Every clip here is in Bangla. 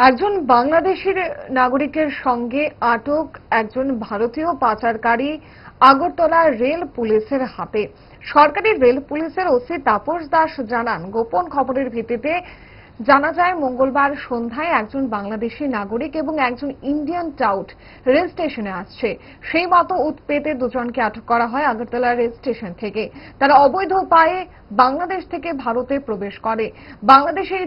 একজন বাংলাদেশের নাগরিকের সঙ্গে আটক একজন ভারতীয় পাচারকারী আগরতলা রেল পুলিশের হাতে। সরকারি রেল পুলিশের ওসি তাপস দাস জানান, গোপন খবরের ভিত্তিতে জানা যায়, মঙ্গলবার সন্ধ্যায় একজন বাংলাদেশি নাগরিক এবং একজন ইন্ডিয়ান টাউট রেল স্টেশনে আসছে। সেই মতো উৎপেতে দুজনকে আটক করা হয় আগরতলা রেল স্টেশন থেকে। তারা অবৈধ উপায়ে বাংলাদেশ থেকে ভারতে প্রবেশ করে। বাংলাদেশের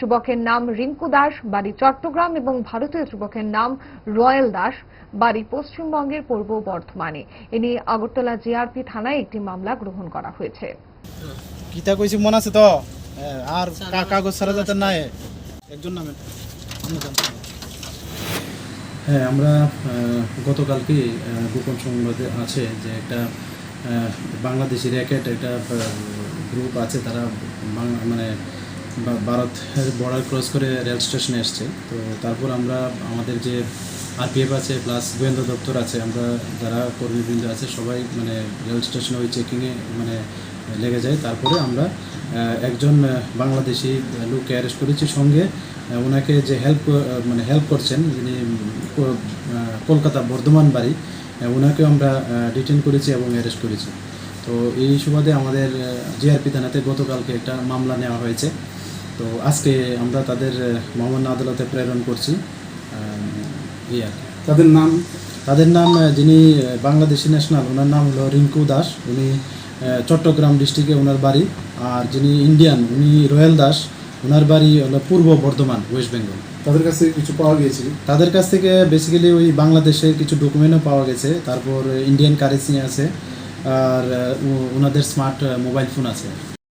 যুবকের নাম রিঙ্কু দাস, বাড়ি চট্টগ্রাম এবং ভারতীয় যুবকের নাম রয়েল দাস, বাড়ি পশ্চিমবঙ্গের পূর্ব বর্ধমানে। এ নিয়ে আগরতলা জিআরপি থানায় একটি মামলা গ্রহণ করা হয়েছে। কিতা কইছি, মনে আছে তো? আর কাগজ ছাড়া যাতে নাই। একজন নামে। না। হ্যাঁ আমরা গতকালকে গোপন সংবাদে আছে যে একটা বাংলাদেশি র্যাকেট একটা গ্রুপ আছে তারা মানে ভারতের বর্ডার ক্রস করে রেল স্টেশনে এসছে। তো তারপর আমরা আমাদের যে আরপিএফ আছে প্লাস গোয়েন্দা দপ্তর আছে, আমরা যারা কর্মীবৃন্দ আছে, সবাই মানে রেল স্টেশনে ওই চেকিংয়ে মানে লেগে যায়। তারপরে আমরা একজন বাংলাদেশি লোককে অ্যারেস্ট করেছি সঙ্গে। ওনাকে যে হেল্প মানে হেল্প করছেন, যিনি কলকাতা বর্ধমান বাড়ি ওনাকেও আমরা ডিটেন করেছি এবং অ্যারেস্ট করেছি। তো এই সুবাদে আমাদের জিআরপি থানাতে গতকালকে একটা মামলা নেওয়া হয়েছে। তো আজকে আমরা তাদের মহামান্য আদালতে প্রেরণ করছি। তাদের নাম? তাদের নাম যিনি বাংলাদেশি ন্যাশনাল ওনার নাম হলো রিঙ্কু দাস। উনি চট্টগ্রাম ডিস্ট্রিক্টে ওনার বাড়ি। আর যিনি ইন্ডিয়ান উনি রয়েল দাস। ওনার বাড়ি হলো পূর্ব বর্ধমান ওয়েস্ট বেঙ্গল তাদের কাছে কিছু পাওয়া গিয়েছে তাদের কাছ থেকে বেসিক্যালি ওই বাংলাদেশের কিছু ডকুমেন্টও পাওয়া গেছে। তারপর ইন্ডিয়ান কারেন্সি আছে। আর ওনাদের স্মার্ট মোবাইল ফোন আছে।